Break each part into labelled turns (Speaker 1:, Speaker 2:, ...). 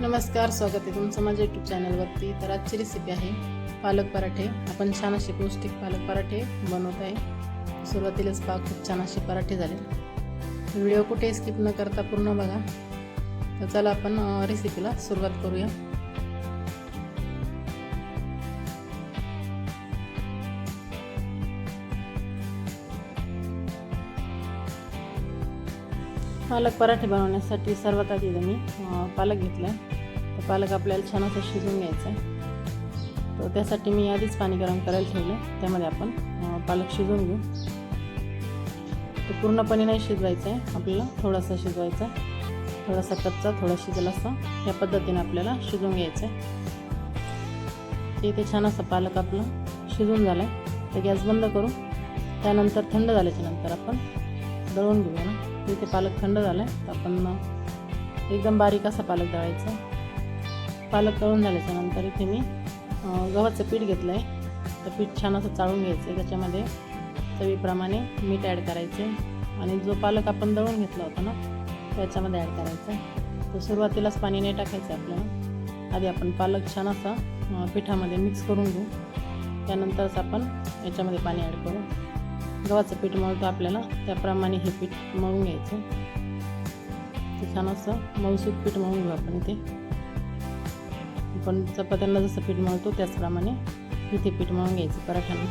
Speaker 1: नमस्कार स्वागत आहे तुमचं माझ्या यूट्यूब चॅनलवरती तर आजची रेसिपी आहे पालक पराठे. आपण छान असे पौष्टिक पालक पराठे बनवत आहे. सुरुवातीलाच पाक खूप छान असे पराठे झाले व्हिडिओ कुठे स्किप न करता पूर्ण बघा. तर चला आपण रेसिपीला सुरुवात करूया. पालक पराठे बनवण्यासाठी सर्वात आधी मी पालक घेतला आहे तर पालक आपल्याला छान असं शिजवून घ्यायचं आहे. तर त्यासाठी मी आधीच पाणी गरम करायला ठेवलं. त्यामध्ये आपण पालक शिजवून घेऊ. तर पूर्णपणे नाही शिजवायचं आहे. आपल्याला थोडासा शिजवायचा आहे. थोडासा कच्चा थोडा शिजला असा. या पद्धतीने आपल्याला शिजवून घ्यायचं आहे. इथे छान असा पालक आपला शिजून झाला आहे तर गॅस बंद करू. त्यानंतर थंड झाल्याच्यानंतर आपण दळून घेऊया ना. इथे पालक थंड झाला आहे तर आपण एकदम बारीक असा पालक दळायचा पालक तळून झाल्याच्यानंतर इथे मी गव्हाचं पीठ घेतलं आहे तर पीठ छान असं चाळून घ्यायचं. आहे त्याच्यामध्ये चवीप्रमाणे मीठ ॲड करायचे. आणि जो पालक आपण दळून घेतला होता ना त्याच्यामध्ये ॲड करायचा. तर सुरुवातीलाच पाणी नाही टाकायचं आपल्याला. आधी आपण पालक छान असा पिठामध्ये मिक्स करून घेऊ. त्यानंतरच आपण याच्यामध्ये पाणी ॲड करू. गव्हाचं पीठ मळतो आपल्याला. त्याप्रमाणे हे पीठ मळून घ्यायचं. ते छान असं मऊसूत पीठ मळून घेऊ आपण इथे. आपण चपात्यांना जसं पीठ मळतो त्याचप्रमाणे इथे पीठ मळून घ्यायचं पराठ्यांना.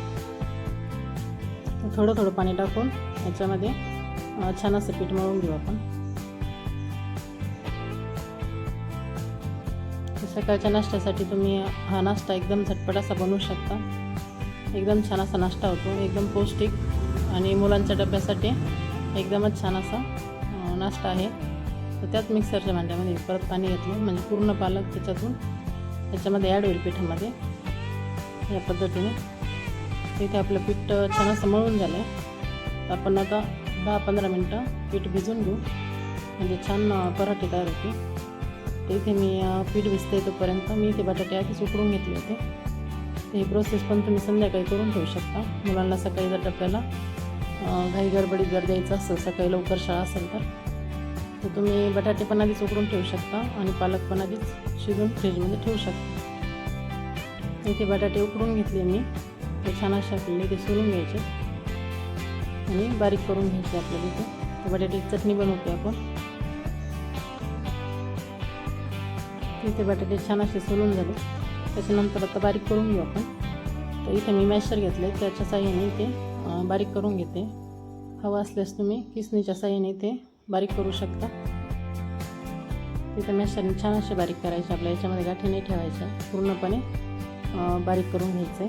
Speaker 1: थोडं थोडं पाणी टाकून याच्यामध्ये छान असं पीठ मळून घेऊ आपण. सकाळच्या नाश्त्यासाठी तुम्ही हा नाश्ता एकदम झटपट असा बनवू शकता. एकदम छान असा नाश्ता होतो एकदम पौष्टिक आणि मुलांच्या डब्यासाठी एकदमच छान असा नाश्ता आहे. तर त्यात मिक्सरच्या भांड्यामध्ये परत पाणी घेतलं म्हणजे पूर्ण पालक त्याच्यातून त्याच्यामध्ये ॲड होईल पिठामध्ये. या पद्धतीने. तिथे आपलं पीठ छान असं मळून झालं आहे आपण आता दहा पंधरा मिनटं पीठ भिजून घेऊ. म्हणजे छान पराठे तयार होते तर इथे मी पीठ भिजते तोपर्यंत मी ते बटाटे आधीच उकडून घेतले होते. तर ही प्रोसेस पण तुम्ही संध्याकाळी करून ठेवू शकता. मुलांना सकाळी जर डब्याला घाई गडबडीत जर द्यायचं असेल सकाळी लवकर शाळा असेल तर. तर तुम्ही बटाटे पण आधीच उकडून ठेवू शकता आणि पालक पण आधीच शिजून फ्रीजमध्ये ठेवू शकता. इथे बटाटे उकडून घेतले मी. ते छान असे आपल्याला इथे सोलून घ्यायचे. आणि बारीक करून घ्यायचे आपल्याला इथे तर बटाट्याची चटणी बनवते आपण. इथे बटाटे छान असे सोलून झाले. त्याच्यानंतर आता बारीक करून घेऊ आपण. तर इथे मी मॅशर घेतले त्याच्या साह्याने इथे बारीक करून घेते. हवं असल्यास तुम्ही किसणीच्या साह्याने इथे बारीक करू शकता. तिथे मॅशरने छान असे बारीक करायचे. आपल्या याच्यामध्ये गाठी नाही ठेवायच्या. पूर्णपणे अं, बारीक करून घ्यायचे.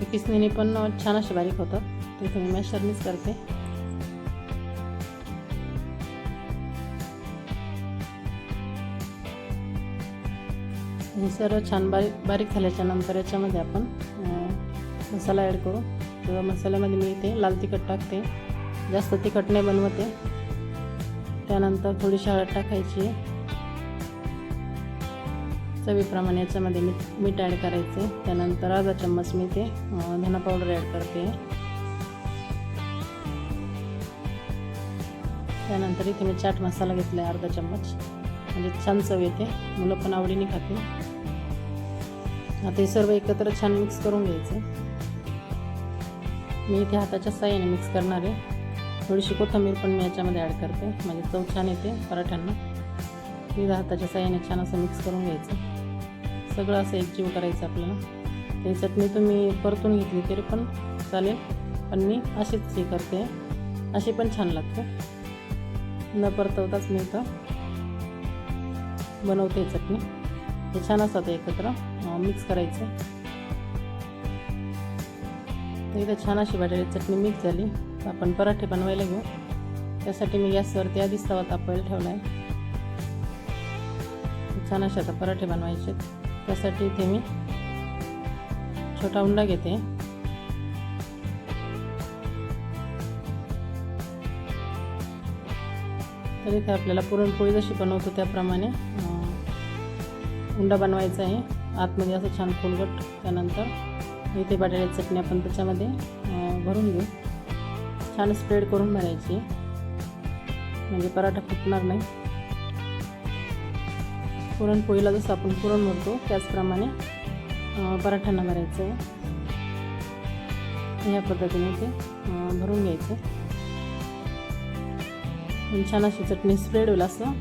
Speaker 1: ते किसणीने पण छान असे बारीक होतात तिथे मी मॅशरनीच करते. हे सर्व छान बारीक बारीक झाल्याच्यानंतर याच्यामध्ये आपण अं, मसाला ॲड करू. किंवा मसाल्यामध्ये मी इथे लाल तिखट टाकते. जास्त तिखट नाही बनवते. त्यानंतर थोडीशी हळद टाकायची. चवीप्रमाणे याच्यामध्ये मीठ मीठ ॲड करायचे. त्यानंतर अर्धा चम्मच मी ते धना पावडर ॲड करते. त्यानंतर इथे मी चाट मसाला घेतला आहे अर्धा चम्मच. म्हणजे छान चव येते. मुलं पण आवडीने खाते आता हे सर्व एकत्र छान मिक्स करून घ्यायचं. मी इथे हाताच्या साह्याने मिक्स करणार आहे. थोडीशी कोथिंबीर पण मी याच्यामध्ये ॲड करते. म्हणजे चव छान येते पराठ्यांना. मी हाताच्या साह्याने छान असं मिक्स करून घ्यायचं. सगळं असं एकजीव करायचं आपल्याला. ते चटणी तुम्ही परतून घेतली तरी पण चालेल. पण मी अशीच हे करते. अशी पण छान लागते. न परतवताच मी इथं बनवते चटणी. हे छान असतात एकत्र मिक्स करायचं. इथं छान अशी बटाट्याची चटणी मिक्स झाली. तर आपण पराठे बनवायला घेऊ. त्यासाठी मी गॅसवरती आधीच तवा तापवायला ठेवला आहे छान असे आता पराठे बनवायचे. त्यासाठी इथे मी छोटा उंडा घेते. तर इथे आपल्याला पुरणपोळी जशी बनवतो त्याप्रमाणे उंडा बनवायचा आहे. आतमध्ये असं छान फुलगट त्यानंतर इथे बटाट्याची चटणी आपण त्याच्यामध्ये भरून घेऊ. छान स्प्रेड करून भरायची म्हणजे पराठा फुटणार नाही. पुरणपोळीला जसं आपण पुरण भरतो त्याचप्रमाणे पराठ्यांना भरायचं आहे. ह्या पद्धतीने ते भरून घ्यायचं छान अशी चटणी स्प्रेड होईल असं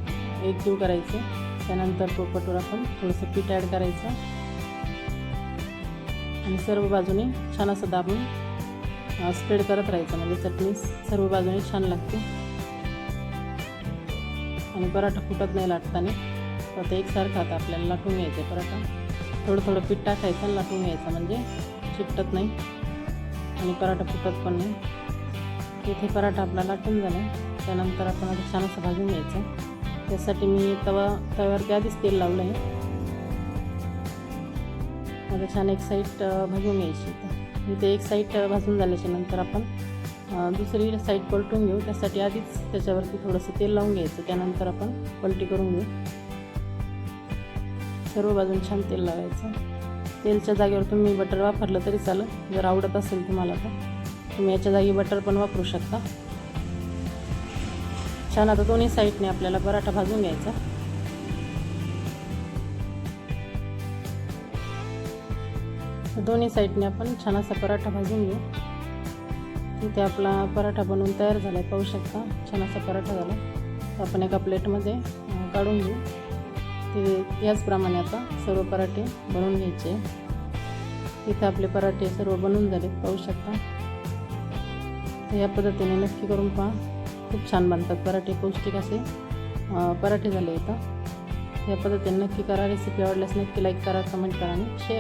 Speaker 1: एकजीव करायचं त्यानंतर पोपटवर आपण थोडंसं पीठ ॲड करायचं आणि सर्व बाजूने छान असं दाबून स्प्रेड करत राहायचं. म्हणजे चटणी सर्व बाजूने छान लागते. आणि पराठा फुटत नाही लाटताना. तर ते एकसारखं आता आपल्याला लाटून घ्यायचं आहे पराठा. थोडं थोडं पीठ टाकायचं आणि लाटून घ्यायचं. म्हणजे चिपटत नाही. आणि पराठा फुटत पण नाही. इथे पराठा आपला लाटून झाला. त्यानंतर आपण आता छान असं भाजून घ्यायचं. त्यासाठी मी तवा तव्यावरती आधीच तेल लावलं आहे आता छान एक साईड भाजून घ्यायची. इथे एक साईड भाजून झाल्याच्यानंतर आपण दुसरी साईड पलटून घेऊ. त्यासाठी आधीच त्याच्यावरती थोडंसं तेल लावून घ्यायचं. त्यानंतर आपण पलटी करून घेऊ. सर्व बाजून छान तेल लावायचं. तेलच्या जागेवर तुम्ही बटर वापरलं तरी चालेल. जर आवडत असेल तुम्हाला तर. तुम्ही याच्या जागी बटर पण वापरू शकता. छान आता दोन्ही साईडने आपल्याला पराठा भाजून घ्यायचा. दोन्ही साईडने आपण छान असा पराठा भाजून घेऊ. इथे आपला पराठा बनवून तयार झाला आहे पाहू शकता. छान असा पराठा झाला. आपण एका प्लेटमध्ये काढून घेऊ. ते याचप्रमाणे आता सर्व पराठे बनवून घ्यायचे. इथे आपले पराठे सर्व बनवून झाले पाहू शकता. तर या पद्धतीने नक्की करून पहा. खूप छान बनतात पराठे पौष्टिक असे पराठे झाले इथं. या पद्धतीने नक्की करा. रेसिपी आवडल्यास नक्की लाईक करा कमेंट करा आणि शेअर